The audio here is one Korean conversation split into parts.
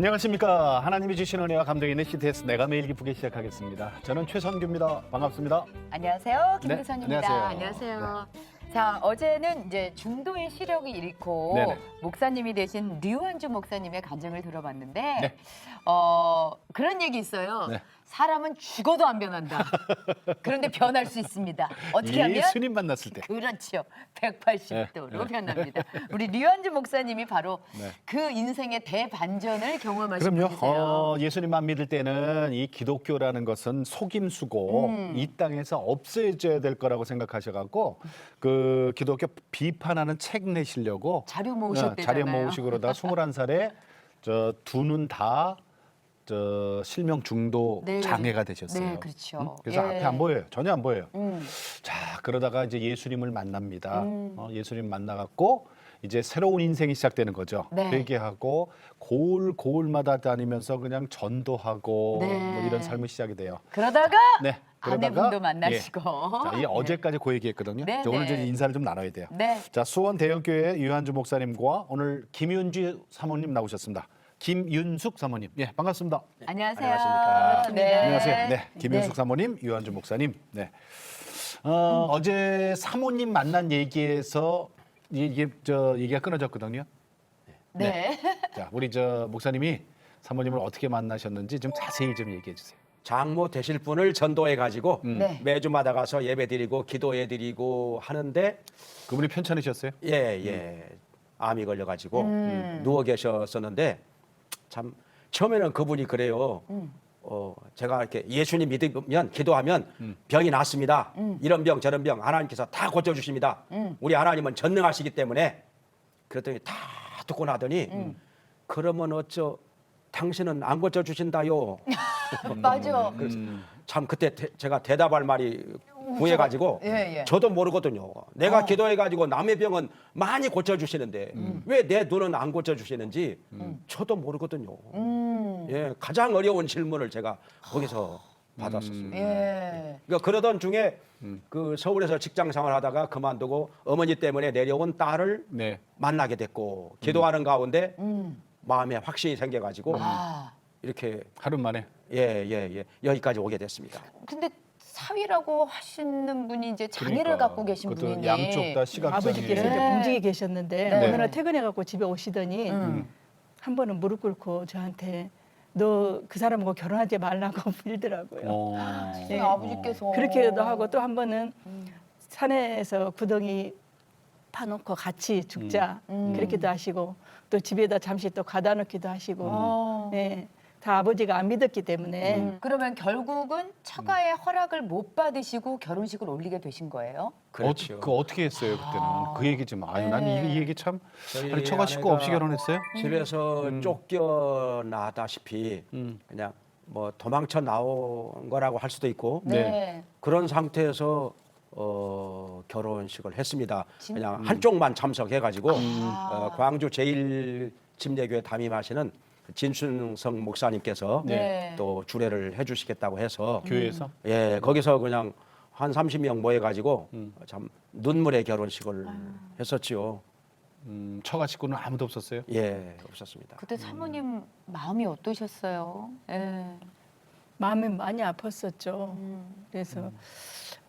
안녕하십니까 하나님이 주신 은혜와 감동이 있는 CTS 내가 매일 기쁘게 시작하겠습니다. 저는 최선규입니다. 반갑습니다. 안녕하세요. 네, 김대선입니다. 안녕하세요. 안녕하세요. 자, 어제는 이제 중도의 시력이 잃고 네네. 목사님이 되신 류한주 목사님의 간증을 들어봤는데 네. 어, 그런 얘기 있어요. 네. 사람은 죽어도 안 변한다. 그런데 변할 수 있습니다. 어떻게 하면 예수님 만났을 때. 그렇죠. 180도로 네, 네. 변합니다. 우리 류한주 목사님이 바로 네. 그 인생의 대반전을 경험하신 그럼요. 분이세요. 어, 예수님만 믿을 때는 이 기독교라는 것은 속임수고 음. 이 땅에서 없어져야 될 거라고 생각하셔갖고 그 기독교 비판하는 책 내시려고 자료 어, 모으셨대잖아요. 자료 모으시고 그러다 21살에 저 두 눈 다 저 실명 중도 네. 장애가 되셨어요. 네, 그렇죠. 그래서 예. 앞에 안 보여요. 전혀 안 보여요. 음. 자 그러다가 이제 예수님을 만납니다. 음. 어, 예수님 만나갖고 이제 새로운 인생이 시작되는 거죠. 네. 회개하고 고을 고을마다 다니면서 그냥 전도하고 네. 뭐 이런 삶이 시작이 돼요. 그러다가 네. 그러다가 아내분도 만나시고. 예. 자, 이 어제까지 그 얘기했거든요. 네, 자, 오늘 네. 이제 인사를 좀 나눠야 돼요. 네. 자 수원 대형교회 유한주 목사님과 오늘 김윤주 사모님 나오셨습니다. 김윤숙 사모님, 예 반갑습니다. 안녕하세요. 안녕하십니까. 네. 안녕하세요. 네, 김윤숙 사모님, 유한주 목사님. 네. 어, 어제 사모님 만난 얘기에서 이게 저 얘기가 끊어졌거든요. 네. 자, 우리 저 목사님이 사모님을 어떻게 만나셨는지 좀 자세히 좀 얘기해 주세요. 장모 되실 분을 전도해 가지고 음. 네. 매주마다 가서 예배 드리고 기도해 드리고 하는데 그분이 편찮으셨어요? 예, 예. 암이 걸려 가지고 음. 누워 계셨었는데 참 처음에는 그분이 그래요. 음. 어, 제가 이렇게 예수님 믿으면 기도하면 음. 병이 낫습니다. 이런 병 저런 병 하나님께서 다 고쳐 주십니다. 음. 우리 하나님은 전능하시기 때문에 그랬더니 다 듣고 나더니 음. 그러면 어쩌 당신은 안 고쳐 주신다요. 맞아. 음. 참 그때 대- 제가 대답할 말이 구해가지고 예, 예. 저도 모르거든요. 내가 어. 기도해가지고 남의 병은 많이 고쳐주시는데 왜내 눈은 안 고쳐주시는지 저도 모르거든요. 음. 예, 가장 어려운 질문을 제가 거기서 받았었습니다. 예. 그러니까 그러던 중에 그 서울에서 직장 생활하다가 그만두고 어머니 때문에 내려온 딸을 네. 만나게 됐고 기도하는 가운데 음. 마음에 확신이 생겨가지고 아. 이렇게 하루 만에. 예, 예, 예. 여기까지 오게 됐습니다. 근데 사위라고 하시는 분이 이제 장애를 그러니까. 갖고 계신 그것도 분이니 양쪽 다 시각장애. 아버지께서 이제 네. 공직에 계셨는데 네. 어느 날 퇴근해 갖고 집에 오시더니 음. 한 번은 무릎 꿇고 저한테 너 그 사람하고 결혼하지 말라고 빌더라고요. 어. 네. 아버지께서 그렇게도 하고 또 한 번은 음. 산에서 구덩이 파놓고 같이 죽자 음. 그렇게도 하시고 또 집에다 잠시 또 가다 놓기도 하시고 어. 네, 다 아버지가 안 믿었기 때문에 음. 그러면 결국은 처가의 허락을 못 받으시고 결혼식을 올리게 되신 거예요? 그렇죠. 어, 그 어떻게 했어요 그때는? 아. 그 얘기 좀. 아유, 네. 난 이, 이 얘기 참. 저희 아니 처가 식구 아내가 없이 결혼했어요? 집에서 음. 쫓겨나다시피 음. 그냥 뭐 도망쳐 나온 거라고 할 수도 있고 네. 그런 상태에서 어, 결혼식을 했습니다. 진- 그냥 한쪽만 참석해가지고 아. 어, 광주 제일 침례교회 담임하시는 진순성 목사님께서 네. 또 주례를 해주시겠다고 해서 교회에서? 예 거기서 그냥 한 30명 모여가지고 음. 참 눈물의 결혼식을 했었지요. 음, 처가 식구는 아무도 없었어요? 예 없었습니다. 그때 사모님 마음이 어떠셨어요? 예. 마음이 많이 아팠었죠. 음. 그래서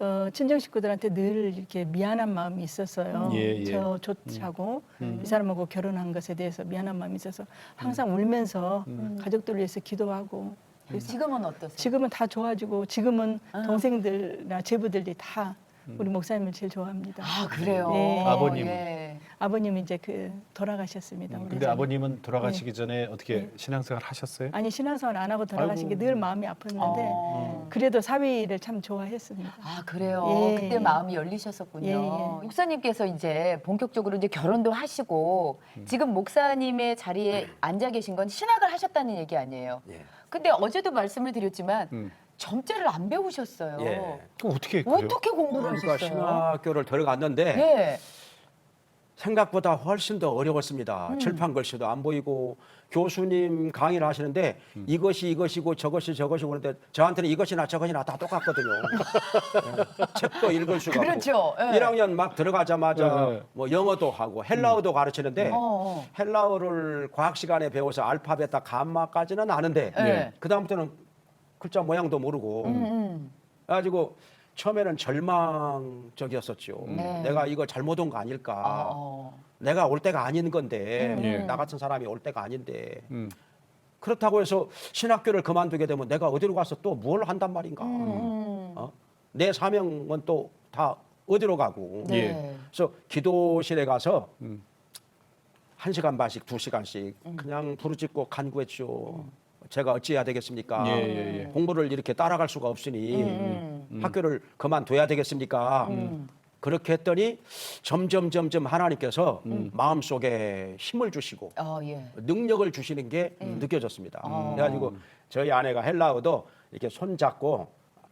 어, 친정 식구들한테 늘 이렇게 미안한 마음이 있었어요. 예, 예. 저 조차고 음. 이 사람하고 결혼한 것에 대해서 미안한 마음이 있어서 항상 울면서 음. 가족들을 위해서 기도하고 그래서 지금은 어떠세요? 지금은 다 좋아지고 지금은 아. 동생들이나 제부들이 다 우리 목사님을 제일 좋아합니다. 아 그래요. 네. 아버님. 예. 아버님 이제 그 돌아가셨습니다. 음, 근데 전- 아버님은 돌아가시기 전에 어떻게 네. 신앙생활 하셨어요? 아니 신앙생활 안 하고 돌아가신 게 아이고. 늘 마음이 아팠는데 어. 그래도 사위를 참 좋아했습니다. 아 그래요. 예. 그때 마음이 열리셨었군요. 예, 예. 목사님께서 이제 본격적으로 이제 결혼도 하시고 음. 지금 목사님의 자리에 앉아 계신 건 신학을 하셨다는 얘기 아니에요. 예. 근데 어제도 말씀을 드렸지만 음. 점괘를 안 배우셨어요. 예. 그럼 어떻게 그래요? 어떻게 공부를 그러니까 하셨어요? 신학교를 들어갔는데 예. 생각보다 훨씬 더 어려웠습니다. 칠판 글씨도 안 보이고 교수님 강의를 하시는데 이것이 이것이고 저것이 저것이고 그런데 저한테는 이것이나 저것이나 다 똑같거든요. 예, 책도 읽을 수가 그렇죠. 없고 예. 1학년 막 들어가자마자 네. 뭐 영어도 하고 헬라어도 가르치는데 어, 어. 헬라어를 과학 시간에 배워서 알파벳 감마까지는 아는데 네. 그 다음부터는 글자 모양도 모르고 음. 그래가지고 처음에는 절망적이었었죠. 네. 내가 이거 잘못 온 거 아닐까. 어, 어. 내가 올 때가 아닌 건데 예. 나 같은 사람이 올 때가 아닌데 음. 그렇다고 해서 신학교를 그만두게 되면 내가 어디로 가서 또 뭘 한단 말인가. 음. 어? 내 사명은 또 다 어디로 가고. 네. 예. 그래서 기도실에 가서 음. 한 시간 반씩 두 시간씩 그냥 부르짖고 간구했죠. 제가 어찌해야 되겠습니까? 예, 예, 예. 공부를 이렇게 따라갈 수가 없으니 음. 학교를 그만둬야 되겠습니까? 그렇게 했더니 점점 점점 하나님께서 마음속에 힘을 주시고 어, 예. 능력을 주시는 게 느껴졌습니다. 아. 그래가지고 저희 아내가 헬라어도 이렇게 손 잡고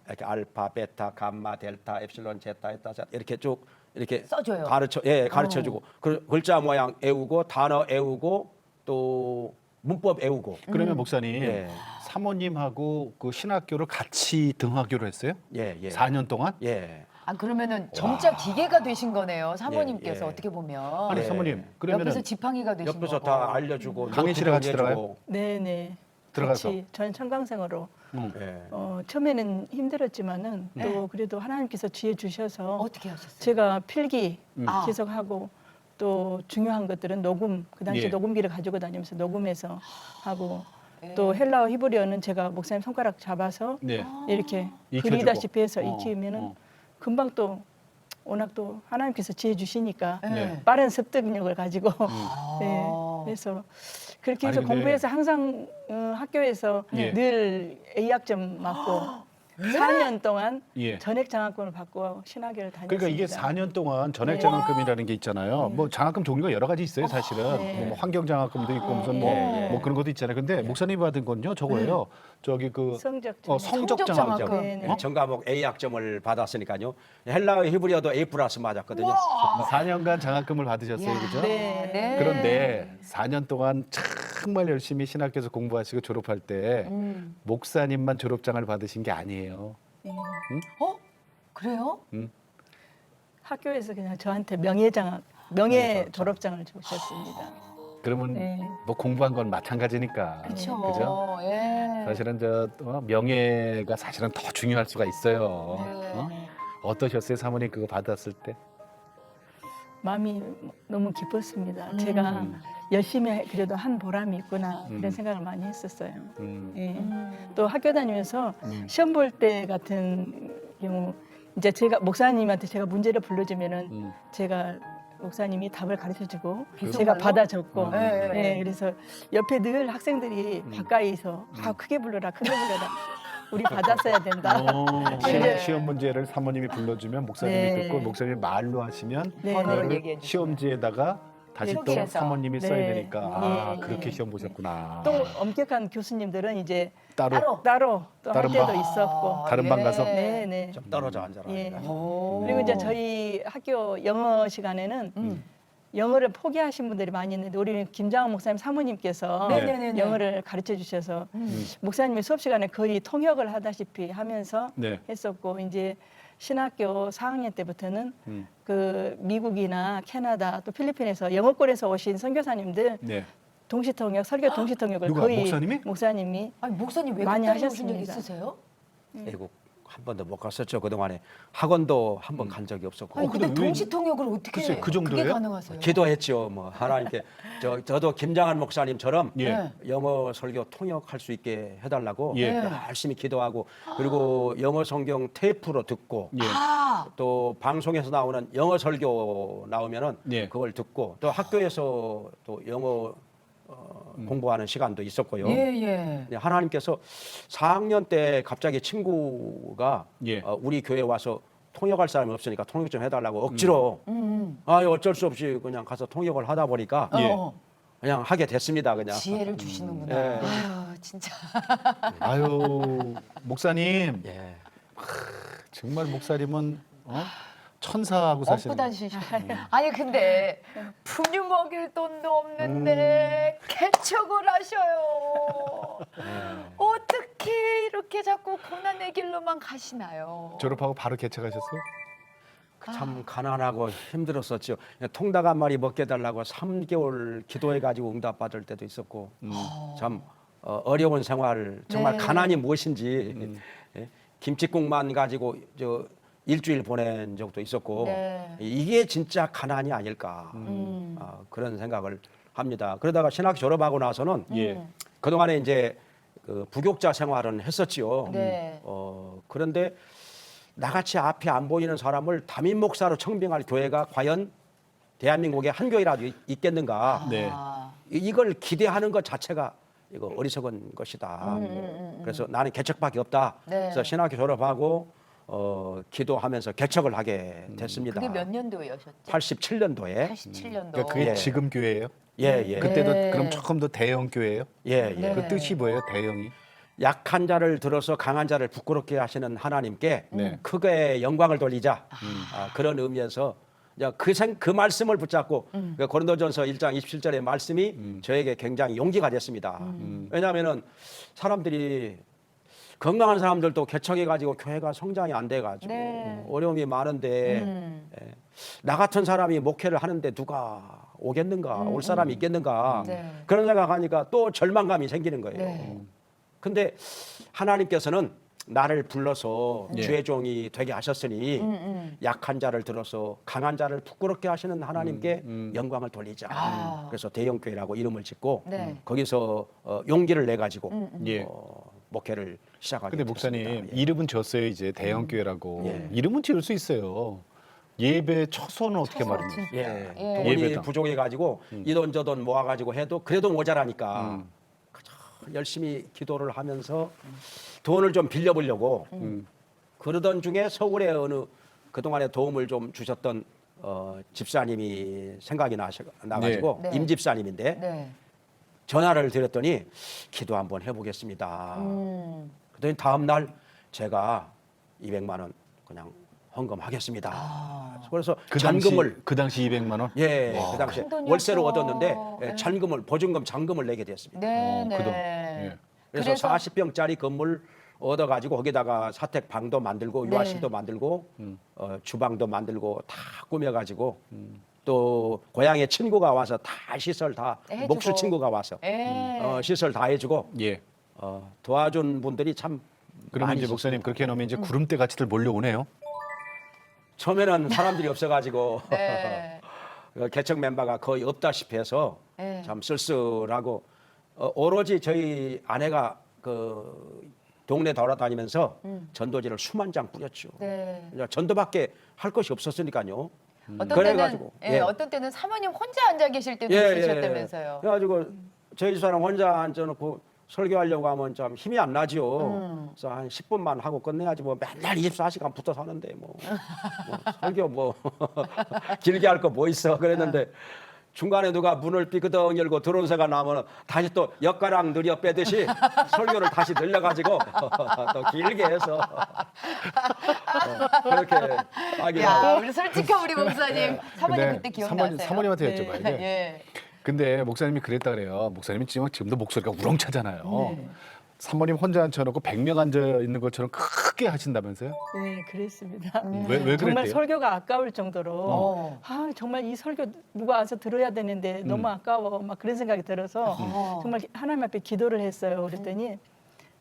이렇게 알파, 베타, 감마, 델타, 엡실론, 제타, 에타, 자 이렇게 쭉 이렇게 써줘요. 가르쳐 예 가르쳐 주고 그 글자 모양 외우고 단어 외우고 또 문법 외우고 그러면 목사님 예. 사모님하고 그 신학교를 같이 등하교로 했어요? 예 예. 4년 동안? 예. 아 그러면은 점자 기계가 되신 거네요. 사모님께서 예, 예. 어떻게 보면 아니 네. 사모님 그러면 옆에서 지팡이가 되신 옆에서 거고. 다 알려주고 강의실에 노트도 같이. 들어가요? 네네. 들어가서? 같이 전 청강생으로 음. 예. 어, 처음에는 힘들었지만은 또 그래도 하나님께서 지혜 주셔서 어떻게 하셨어요? 제가 필기 아. 계속하고 또 중요한 것들은 녹음 그 당시 예. 녹음기를 가지고 다니면서 녹음해서 하고 예. 또 헬라어 히브리어는 제가 목사님 손가락 잡아서 네. 이렇게 익혀주고. 그리다시피 해서 어, 익히면은 어. 금방 또 워낙 또 하나님께서 지혜 주시니까 네. 빠른 습득력을 가지고 아. 네, 그래서 그렇게 해서 아니, 근데- 공부해서 항상 어, 학교에서 예. 늘 A 학점 맞고 4년 동안 예. 전액 장학금을 받고 신학교를 다녔습니다. 그러니까 이게 4년 동안 전액 장학금이라는 게 있잖아요. 뭐 장학금 종류가 여러 가지 있어요, 사실은. 네. 뭐 환경 장학금도 있고 무슨 뭐, 예, 예. 뭐 그런 것도 있잖아요. 근데 목사님이 받은 건요, 저거예요. 저기 그 성적 어, 장학. 성적 성적 장학금. 장학금. 네, 네. 어? 전 과목 A 학점을 받았으니까요. 헬라어 히브리어도 A 플러스 맞았거든요. 4년간 장학금을 받으셨어요, 야. 그죠? 네. 네. 그런데 4년 동안 정말 열심히 신학교에서 공부하시고 졸업할 때 음. 목사님만 졸업장을 받으신 게 아니에요. 어? 그래요? 학교에서 그냥 저한테 명예 장학, 명예 졸업장을 주셨습니다. 그러면 네. 뭐 공부한 건 마찬가지니까. 그렇죠. 그죠? 예. 사실은 저 어, 명예가 사실은 더 중요할 수가 있어요. 네. 어? 어떠셨어요, 사모님 그거 받았을 때? 마음이 너무 기뻤습니다. 음. 제가 열심히 해- 그래도 한 보람이 있구나 음. 이런 생각을 많이 했었어요. 음. 예. 음. 또 학교 다니면서 음. 시험 볼 때 같은 경우 이제 제가 목사님한테 제가 문제를 불러주면은 음. 제가 목사님이 답을 가르쳐주고? 제가 받아 적고 음. 네, 네. 예, 그래서 옆에 늘 학생들이 가까이서 아 크게 불러라 크게 불러라 우리 받았어야 된다. 어, 시험, 네. 시 험 문제를 사모님이 불러주면 목사님이 네. 듣고 목사님이 말로 하시면 네. 번호를 그거를 얘기해 주시면. 시험지에다가 다시 또 소개해서. 사모님이 써야 네. 되니까 아 예, 그렇게 예. 시험 보셨구나. 또 엄격한 교수님들은 이제 따로, 따로. 따로 또 할 다른 때도 방? 있었고 다른 방 가서? 네, 네. 좀 떨어져 앉아라. 예. 오. 그리고 이제 저희 학교 영어 시간에는 음. 영어를 포기하신 분들이 많이 있는데 우리는 김장원 목사님 사모님께서 네. 네네네네. 영어를 가르쳐 주셔서 음. 목사님이 수업 시간에 거의 통역을 하다시피 하면서 네. 했었고 이제 신학교 4학년 때부터는 음. 그 미국이나 캐나다 또 필리핀에서 영어권에서 오신 선교사님들 네. 동시 통역 설교 동시 통역을 누가, 거의 목사님이? 목사님이 아니 목사님 외국 많이 다녀오신 적 하셨습니다. 있으세요? 외국 한 번도 못 갔었죠 그동안에 학원도 한 번 간 적이 없었고 아니 어, 근데 근데 왜- 동시 통역을 어떻게 글쎄, 그 정도예요? 가능하세요? 기도했죠 뭐 하나님께 저 저도 김장한 목사님 처럼 예. 네. 영어 설교 통역할 수 있게 해달라고 예. 열심히 기도하고 그리고 영어 성경 테이프로 듣고 예. 아, 또 방송에서 나오는 영어 설교 나오면은 예. 그걸 듣고 또 학교에서 또 영어 어, 공부하는 시간도 있었고요. 예, 예. 네, 하나님께서 4학년 때 갑자기 친구가 예. 어, 우리 교회 와서 통역할 사람이 없으니까 통역 좀 해달라고 억지로 음. 아 어쩔 수 없이 그냥 가서 통역을 하다 보니까 예. 어, 그냥 하게 됐습니다 그냥. 지혜를 주시는구나. 예. 아유, 진짜. 아유 목사님 예. 정말 목사님은 어? 천사하고 업고 사시는. 다니시죠. 아니 근데 분유 먹일 돈도 없는데 개척을 하셔요. 어떻게 이렇게 자꾸 고난의 길로만 가시나요? 졸업하고 바로 개척하셨어요? 참 가난하고 힘들었었죠. 통닭 한 마리 먹게 달라고 3개월 기도해가지고 응답받을 때도 있었고 참 어, 어려운 생활 정말 네. 가난이 무엇인지 예? 김치국만 가지고 저 일주일 보낸 적도 있었고 네. 이게 진짜 가난이 아닐까 음. 어, 그런 생각을 합니다. 그러다가 신학 졸업하고 나서는 예. 그 동안에 이제 그 부교자 생활은 했었지요. 네. 어, 그런데 나같이 앞이 안 보이는 사람을 담임 목사로 청빙할 교회가 과연 대한민국에 한 교회라도 있- 있겠는가? 네. 아, 이- 이걸 기대하는 것 자체가 이거 어리석은 것이다. 그래서 나는 개척밖에 없다. 음, 네. 그래서 신학교 졸업하고 어, 기도하면서 개척을 하게 됐습니다. 그게 몇 년도였었죠? 87년도에 87년도. 그러니까 그게 예. 지금 교회예요? 예, 예. 그때도 네. 그럼 조금 더 대형 교회예요? 예, 예. 네. 그 뜻이 뭐예요? 대형이? 약한 자를 들어서 강한 자를 부끄럽게 하시는 하나님께 네. 크게 영광을 돌리자 아, 그런 의미에서 이제 그, 생, 그 말씀을 붙잡고 그 고린도전서 1장 27절의 말씀이 저에게 굉장히 용기가 됐습니다. 왜냐하면은 사람들이 건강한 사람들도 개척해 가지고 교회가 성장이 안 돼 가지고 네. 어려움이 많은데 음. 예. 나 같은 사람이 목회를 하는데 누가 오겠는가 올 사람이 있겠는가 네. 그런 생각하니까 또 절망감이 생기는 거예요. 네. 근데 하나님께서는 나를 불러서 예. 주의 종이 되게 하셨으니 음, 음. 약한 자를 들어서 강한 자를 부끄럽게 하시는 하나님께 영광을 돌리자. 아. 그래서 대형교회라고 이름을 짓고 네. 거기서 어, 용기를 내 가지고 음, 예. 어, 목회를 시작하게 근데 목사님 됐습니다. 예. 이름은 지었어요 이제 대형 교회라고. 예. 이름은 지을 수 있어요. 예배 처소는 어떻게 처소, 말입니까? 진짜. 예. 예. 돈이 예배당. 부족해 가지고 이돈 저돈 모아 가지고 해도 그래도 모자라니까 음. 그저 열심히 기도를 하면서 돈을 좀 빌려 보려고 음. 그러던 중에 서울에 어느 그동안에 도움을 좀 주셨던 어, 집사님이 생각이 나셔, 나가지고 네. 임 집사님인데 네. 전화를 드렸더니 기도 한번 해보겠습니다. 음. 그랬더니 다음 날 제가 200만 원 그냥 헌금하겠습니다. 아. 그래서 그 당시 잔금을 그 당시 200만 원? 예, 그 당시에 큰 돈이었죠. 월세로 얻었는데 예, 네. 잔금을 보증금 잔금을 내게 됐습니다. 네, 어, 네. 그동- 예. 그래서, 40평짜리 건물 얻어가지고 거기다가 사택 방도 만들고 네. 유아실도 만들고 음. 어, 주방도 만들고 다 꾸며가지고 또 고향에 친구가 와서 다 시설 다 해주고. 목수 친구가 와서 예. 어, 시설 다 해주고 예. 어, 도와준 분들이 참 그러면 많이 이제 목사님 그렇게 해놓으면 이제 구름대 같이들 몰려오네요. 처음에는 사람들이 없어가지고 네. 어, 개척 멤버가 거의 없다시피 해서 네. 참 쓸쓸하고 어, 오로지 저희 아내가 그 동네 돌아다니면서 전도지를 수만 장 뿌렸죠. 네. 이제 전도밖에 할 것이 없었으니까요. 어떤 그래가지고, 때는 예, 예. 어떤 때는 사모님 혼자 앉아 계실 때도 예, 있으셨다면서요. 그래가지고 저희 집사람 혼자 앉아놓고 설교하려고 하면 좀 힘이 안 나지요. 음. 그래서 한 10분만 하고 끝내야지 뭐 맨날 24시간 붙어 사는데 뭐, 뭐 설교 뭐 길게 할 거 뭐 있어 그랬는데 중간에 누가 문을 삐그덩 열고 들어온 새가 나면 다시 또 엿가락 느려 빼듯이 설교를 다시 늘려가지고 또 길게 해서 어, 그렇게 하기로 야, 하고 우리 솔직한 우리 목사님 사모님 근데 그때 기억나세요? 사모님, 사모님한테 여쭤봐야 돼. 예. 근데 목사님이 그랬다 그래요. 목사님이 지금 지금도 목소리가 우렁차잖아요. 사모님 혼자 앉혀놓고 100명 앉아 있는 것처럼 크게 하신다면서요? 네, 그랬습니다. 왜, 왜 정말 그랬대요? 설교가 아까울 정도로 어. 아 정말 이 설교 누가 와서 들어야 되는데 너무 아까워 막 그런 생각이 들어서 어. 정말 하나님 앞에 기도를 했어요. 그랬더니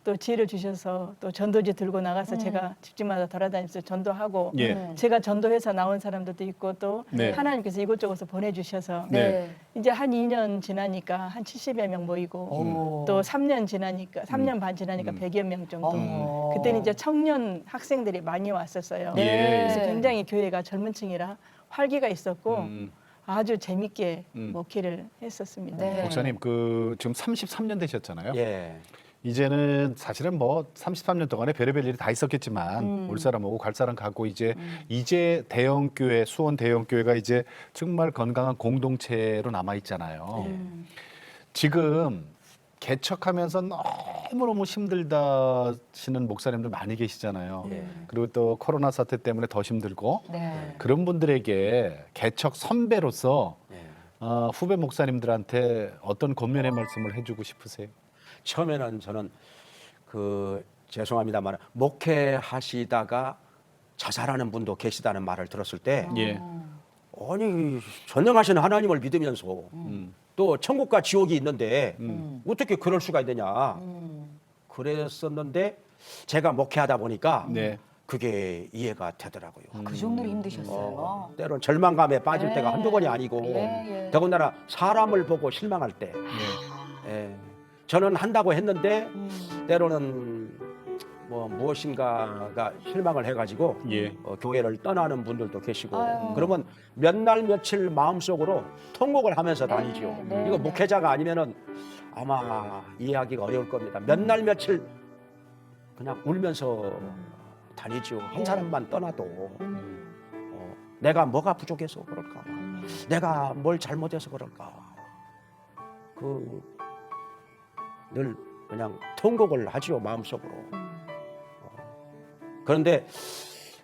또 지혜를 주셔서 또 전도지 들고 나가서 제가 집집마다 돌아다니면서 전도하고 예. 음. 제가 전도회사 나온 사람들도 있고 또 네. 하나님께서 이곳저곳에 보내주셔서 네. 이제 한 2년 지나니까 한 70여 명 모이고 오. 또 3년 지나니까 3년 반 지나니까 100여 명 정도. 어. 그때는 이제 청년 학생들이 많이 왔었어요. 예. 그래서 굉장히 교회가 젊은 층이라 활기가 있었고 음. 아주 재밌게 음. 목회를 했었습니다. 네. 목사님 그 지금 33년 되셨잖아요. 예. 이제는 사실은 뭐 33년 동안에 별의별 일이 다 있었겠지만 음. 올 사람 오고 갈 사람 가고 이제 이제 대형 교회 수원 대형 교회가 이제 정말 건강한 공동체로 남아 있잖아요. 음. 지금 개척하면서 너무너무 힘들다시는 목사님들 많이 계시잖아요. 예. 그리고 또 코로나 사태 때문에 더 힘들고 네. 그런 분들에게 개척 선배로서 예. 어, 후배 목사님들한테 어떤 권면의 말씀을 해주고 싶으세요? 처음에는 저는 그 죄송합니다만 목회하시다가 자살하는 분도 계시다는 말을 들었을 때 예. 아니 전능하신 하나님을 믿으면서 음. 또 천국과 지옥이 있는데 음. 어떻게 그럴 수가 있느냐 음. 그랬었는데 제가 목회하다 보니까 네. 그게 이해가 되더라고요. 그 정도로 힘드셨어요. 어, 때론 절망감에 빠질 네. 때가 한두 번이 아니고 예, 예. 더군다나 사람을 보고 실망할 때 네. 예. 저는 한다고 했는데 음. 때로는 뭐 무엇인가가 실망을 해가지고 예. 어, 교회를 떠나는 분들도 계시고 아유. 그러면 몇 날 며칠 마음속으로 통곡을 하면서 네, 다니죠. 네, 이거 네. 목회자가 아니면은 아마 이해하기가 어려울 겁니다. 몇 날 며칠 그냥 울면서 다니죠. 한 네. 사람만 떠나도 음. 어, 내가 뭐가 부족해서 그럴까? 음. 내가 뭘 잘못해서 그럴까? 그 늘 그냥 통곡을 하지요 마음속으로. 그런데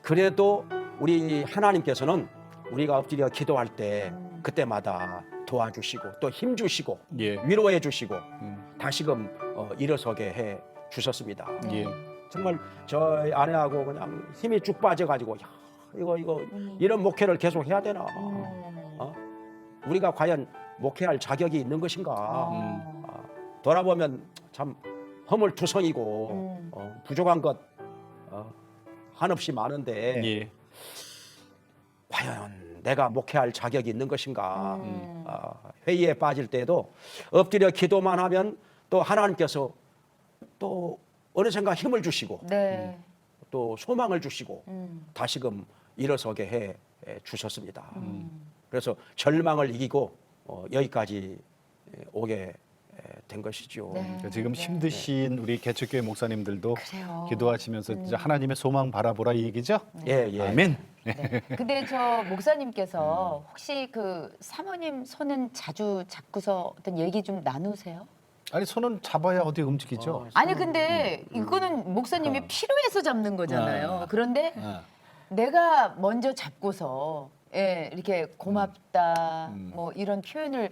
그래도 우리 하나님께서는 우리가 엎드려 기도할 때 그때마다 도와주시고 또 힘 주시고 예. 위로해 주시고 음. 다시금 어, 일어서게 해 주셨습니다. 예. 정말 저희 아내하고 그냥 힘이 쭉 빠져가지고 야, 이거 이거 이런 목회를 계속 해야 되나? 음. 어? 우리가 과연 목회할 자격이 있는 것인가? 아. 아, 돌아보면 참 허물투성이고 음. 어, 부족한 것 어, 한없이 많은데 예. 과연 내가 목회할 자격이 있는 것인가? 음. 아, 회의에 빠질 때도 엎드려 기도만 하면 또 하나님께서 또 어느샌가 힘을 주시고 네. 또 소망을 주시고 음. 다시금 일어서게 해 에, 주셨습니다. 음. 그래서 절망을 이기고 어, 여기까지 에, 오게 에, 된 것이죠. 네. 그러니까 지금 힘드신 우리 개척교회 목사님들도 그래요. 기도하시면서 진짜 하나님의 소망 바라보라 이 얘기죠? 예, 예. 아멘. 네. 근데 저 목사님께서 혹시 그 사모님 손은 자주 잡고서 어떤 얘기 좀 나누세요? 아니 손은 잡아야 어디 움직이죠? 어, 아니 근데 이거는 목사님이 필요해서 잡는 거잖아요. 어. 그런데 어. 내가 먼저 잡고서 예, 이렇게 고맙다 음. 뭐 이런 표현을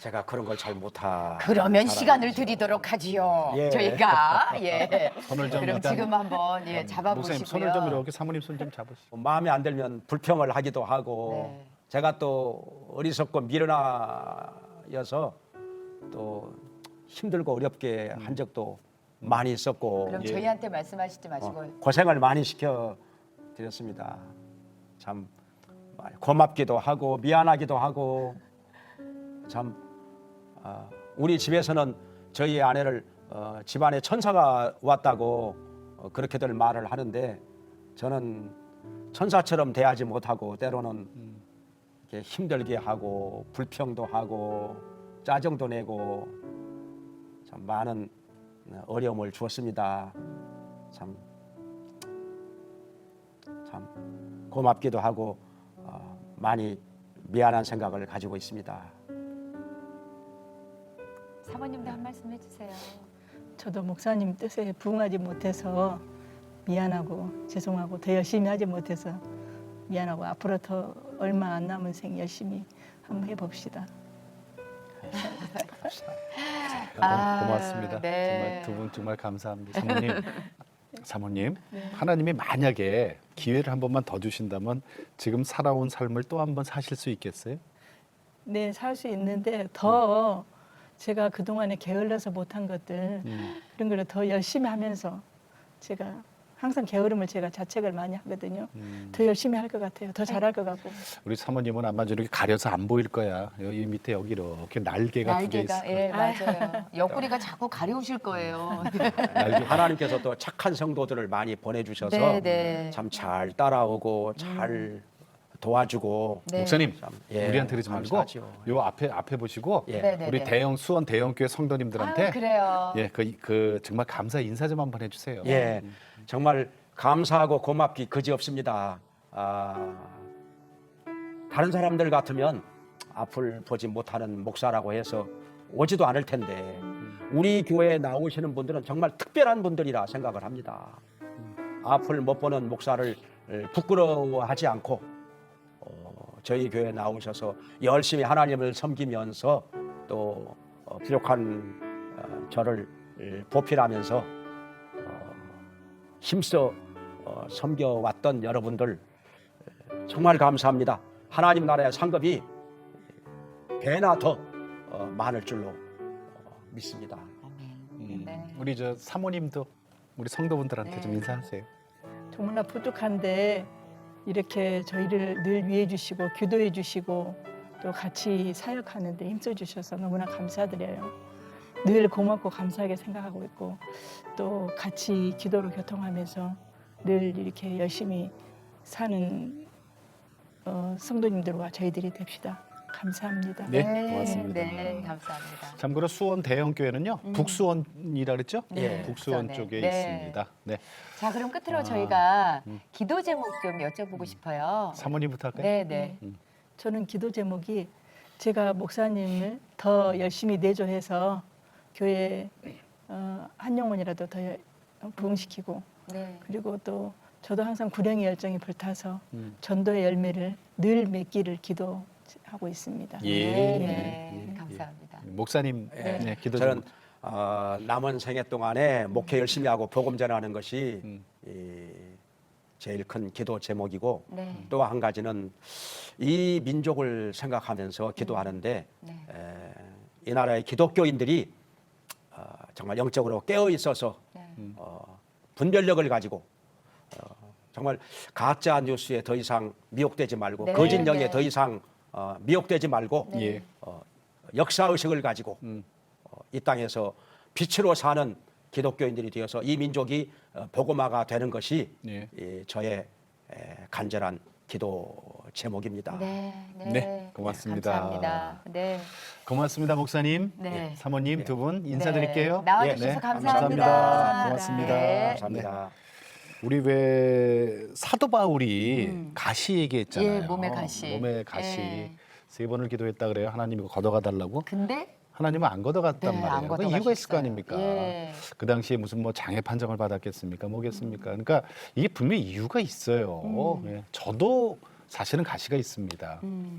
제가 그런 걸 잘 못하. 그러면 잘 시간을. 드리도록 하지요. 예. 저희가 예. 손을 좀 그럼 일단 지금 한번 예, 목사님 잡아보시고요. 손을 좀 이렇게 사모님 손 좀 잡으시고. 뭐 마음에 안 들면 불평을 하기도 하고 네. 제가 또 어리석고 미련하여서 또 힘들고 어렵게 한 적도 많이 있었고 그럼 예. 저희한테 말씀하시지 마시고 어, 고생을 많이 시켜 드렸습니다. 참 고맙기도 하고 미안하기도 하고 참 아, 우리 집에서는 저희 아내를 어, 집안에 천사가 왔다고 어, 그렇게들 말을 하는데 저는 천사처럼 대하지 못하고 때로는 이렇게 힘들게 하고 불평도 하고 짜증도 내고 참 많은 어려움을 주었습니다. 참, 참 고맙기도 하고 어, 많이 미안한 생각을 가지고 있습니다. 사모님도 한 말씀 해주세요. 저도 목사님 뜻에 부응하지 못해서 미안하고 죄송하고 더 열심히 하지 못해서 미안하고 앞으로 더 얼마 안 남은 생 열심히 한번 해봅시다. 아, 고맙습니다. 네. 정말 두 분 정말 감사합니다. 사모님. 사모님, 하나님이 만약에 기회를 한 번만 더 주신다면 지금 살아온 삶을 또 한 번 사실 수 있겠어요? 네, 살 수 있는데 더 제가 그동안에 게을러서 못한 것들 음. 이런 걸 더 열심히 하면서 제가 항상 게으름을 제가 자책을 많이 하거든요. 음. 더 열심히 할 것 같아요. 더 잘할 것 같고. 우리 사모님은 아마 저렇게 가려서 안 보일 거야. 여기 밑에 여기 이렇게 날개가 두 개 있어. 날개가 예 맞아요. 옆구리가 자꾸 가려우실 거예요. 날개. 하나님께서 또 착한 성도들을 많이 보내주셔서 네, 네. 참 잘 따라오고 잘 도와주고 네. 목사님, 참, 예, 우리한테 그러지 말고 감사하죠. 요 앞에 앞에 보시고 예. 네, 네, 우리 네. 대형 수원 대형 교회 성도님들한테 아, 그래요. 예, 그, 그 정말 감사 인사 좀 한번 해주세요. 예, 정말 감사하고 고맙기 그지 없습니다. 아, 다른 사람들 같으면 앞을 보지 못하는 목사라고 해서 오지도 않을 텐데 우리 교회에 나오시는 분들은 정말 특별한 분들이라 생각을 합니다. 앞을 못 보는 목사를 부끄러워하지 않고 어, 저희 교회에 나오셔서 열심히 하나님을 섬기면서 또 어, 부족한 어, 저를 보필하면서 어, 힘써 어, 섬겨왔던 여러분들 정말 감사합니다. 하나님 나라의 상급이 배나 더 어, 많을 줄로 어, 믿습니다. 음, 네. 우리 저 사모님도 우리 성도분들한테 네. 좀 인사하세요. 정말 부족한데 이렇게 저희를 늘 위해 주시고 기도해 주시고 또 같이 사역하는 데 힘써 주셔서 너무나 감사드려요. 늘 고맙고 감사하게 생각하고 있고 또 같이 기도로 교통하면서 늘 이렇게 열심히 사는 어, 성도님들과 저희들이 됩시다. 감사합니다. 네, 고맙습니다. 네, 감사합니다. 참고로 수원 대형 교회는요 음. 북수원이라 그랬죠? 네. 북수원 네. 쪽에 네. 있습니다. 네, 자, 그럼 끝으로 아, 저희가 음. 기도 제목 좀 여쭤보고 싶어요. 사모님부터 할까요? 네, 네. 저는 기도 제목이 제가 목사님을 더 열심히 내조해서 교회 어, 한 영혼이라도 더 여- 부흥시키고 네. 그리고 또 저도 항상 구령의 열정이 불타서 음. 전도의 열매를 늘 맺기를 기도 하고 있습니다. 예. 네, 예, 네. 예, 예. 감사합니다. 목사님 네. 네, 기도 저는 좀. 어, 남은 생애 동안에 목회 열심히 하고 복음 전하는 것이 음. 이, 제일 큰 기도 제목이고 네. 또 한 가지는 이 민족을 생각하면서 기도하는데 네. 에, 이 나라의 기독교인들이 어, 정말 영적으로 깨어 있어서 네. 어, 분별력을 가지고 어, 정말 가짜 뉴스에 더 이상 미혹되지 말고 네, 거짓 영에 네. 더 이상 어, 미혹되지 말고 네. 예. 어, 역사 의식을 가지고 음. 어, 이 땅에서 빛으로 사는 기독교인들이 되어서 이 민족이 어, 복음화가 되는 것이 예. 이 저의 에, 간절한 기도 제목입니다. 네, 네. 네, 고맙습니다. 감사합니다. 네. 고맙습니다, 목사님. 네. 예, 사모님 네. 두분 인사드릴게요. 네. 나와주셔서 네, 감사합니다. 감사합니다. 고맙습니다. 네. 감사합니다. 우리 왜 사도 바울이 음. 가시 얘기했잖아요. 예, 몸의 가시. 몸의 가시. 예. 세 번을 기도했다 그래요. 하나님이 걷어가 달라고. 근데 하나님은 안 걷어갔단 네, 말이에요. 안그 이유가 있을 거 걷어가셨어요. 아닙니까? 예. 그 당시에 무슨 뭐 장애 판정을 받았겠습니까? 뭐겠습니까? 그러니까 이게 분명히 이유가 있어요. 음. 예. 저도 사실은 가시가 있습니다. 음,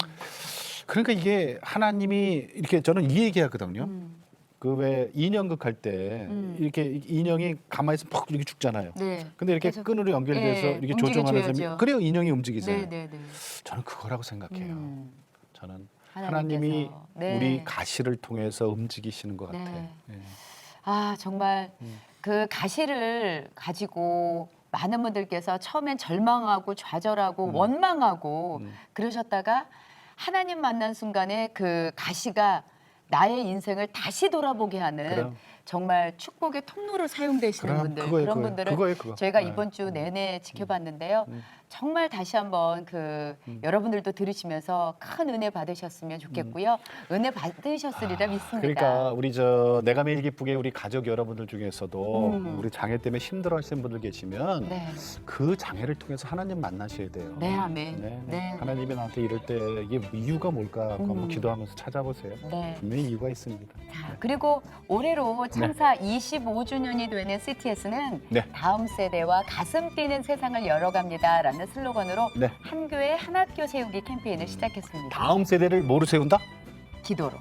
그러니까 이게 하나님이 이렇게 저는 이 얘기하거든요. 음. 그왜 인형극 할 때 음. 이렇게 인형이 가만히 있으면 퍽 이렇게 죽잖아요. 네. 근데 이렇게 계속- 끈으로 연결돼서 예, 이렇게 조종하는 사람이. 그래요 인형이 움직이잖아요. 네, 네, 네. 저는 그거라고 생각해요. 음. 저는. 하나님이 네. 우리 가시를 통해서 움직이시는 것 네. 같아요. 예. 아 정말 음. 그 가시를 가지고 많은 분들께서 처음엔 절망하고 좌절하고 음. 원망하고 음. 그러셨다가 하나님 만난 순간에 그 가시가 나의 인생을 다시 돌아보게 하는 그럼. 정말 축복의 통로로 사용되시는 그럼 분들 그거예요, 그런 그거예요. 분들을 그거예요, 그거. 저희가 네. 이번 주 내내 지켜봤는데요. 음. 정말 다시 한번 그 여러분들도 들으시면서 큰 은혜 받으셨으면 좋겠고요. 은혜 받으셨으리라 믿습니다. 음. 그러니까 우리 저 내가 매일 기쁘게 우리 가족 여러분들 중에서도 음. 우리 장애 때문에 힘들어하시는 분들 계시면 네, 그 장애를 통해서 하나님 만나셔야 돼요. 네, 아멘. 네, 네. 네. 하나님이 나한테 이럴 때 이게 이유가 뭘까 그거 한번 음. 기도하면서 찾아보세요. 네. 분명히 이유가 있습니다. 자, 그리고 올해로 창사 25주년이 되는 CTS는 네. 다음 세대와 가슴 뛰는 세상을 열어갑니다라는 슬로건으로 네. 한 교회 한 학교 세우기 캠페인을 시작했습니다. 다음 세대를 뭐로 세운다? 기도로,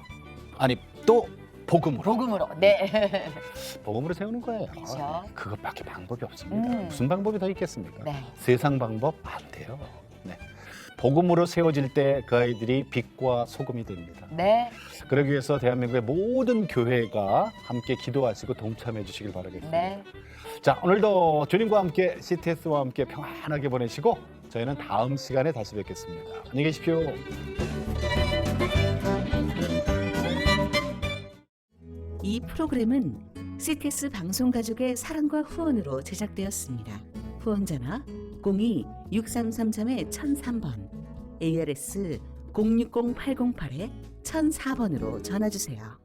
아니 또 복음으로. 복음으로. 네. 복음으로 세우는 거예요. 그렇죠. 그것밖에 방법이 없습니다. 음. 무슨 방법이 더 있겠습니까? 네. 세상 방법 안 돼요. 네. 복음으로 세워질 때 그 아이들이 빛과 소금이 됩니다. 네. 그러기 위해서 대한민국의 모든 교회가 함께 기도하시고 동참해 주시길 바라겠습니다. 네. 자, 오늘도 주님과 함께 CTS와 함께 평안하게 보내시고 저희는 다음 시간에 다시 뵙겠습니다. 안녕히 계십시오. 이 프로그램은 CTS 방송 가족의 사랑과 후원으로 제작되었습니다. 후원자나 02-6333-1003번, ARS 060-808-1004번으로 전화 주세요.